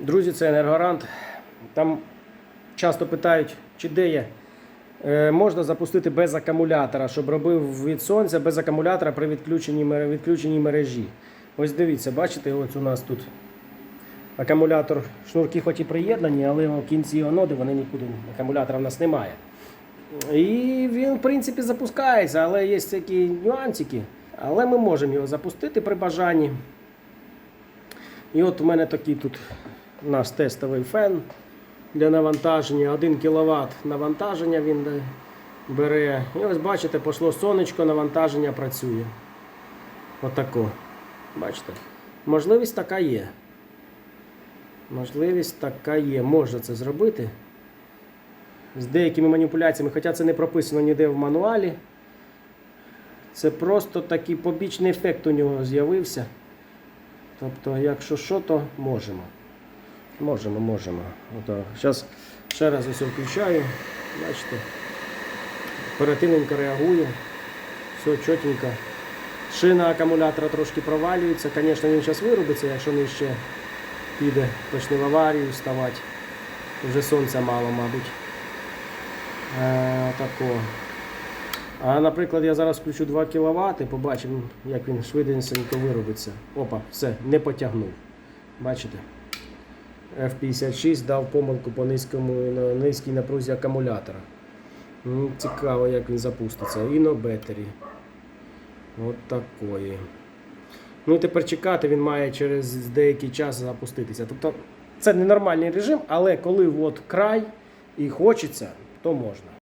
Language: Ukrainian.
Друзі, це енергорант. Там часто питають, чи де є. Е, можна запустити без акумулятора, щоб робив від сонця без акумулятора при відключенні, відключенні мережі. Ось дивіться, бачите, ось у нас тут акумулятор, шнурки хоч і приєднані, але в кінці оноди вони нікуди, акумулятора в нас немає. І він, в принципі, запускається, але є такі нюансики. Але ми можемо його запустити при бажанні. І от у мене такий тут наш тестовий фен для навантаження. 1 кВт навантаження він бере. І ось бачите, пішло сонечко, навантаження працює. Отако. Бачите? Можливість така є. Можливість така є. Можна це зробити. З деякими маніпуляціями, хоча це не прописано ніде в мануалі. Це просто такий побічний ефект у нього з'явився. Тобто, якщо що, то можемо. Можемо, можемо. Зараз ще раз усе включаю. Бачите, оперативненько реагує. Все чотенько. Шина акумулятора трошки провалюється. Звісно, він зараз вирубиться, якщо не ще піде, почне в аварію вставати. Вже сонця мало, мабуть. Е, тако. А наприклад, я зараз включу 2 кВт побачимо, як він швиденько виробиться. Опа, все, не потягнув. Бачите? F56 дав помилку по низькому, низькій напрузі акумулятора. Цікаво, як він запуститься. Іно бетері. От такої. Ну і тепер чекати він має через деякий час запуститися. Тобто це ненормальний режим, але коли от край і хочеться, то можна.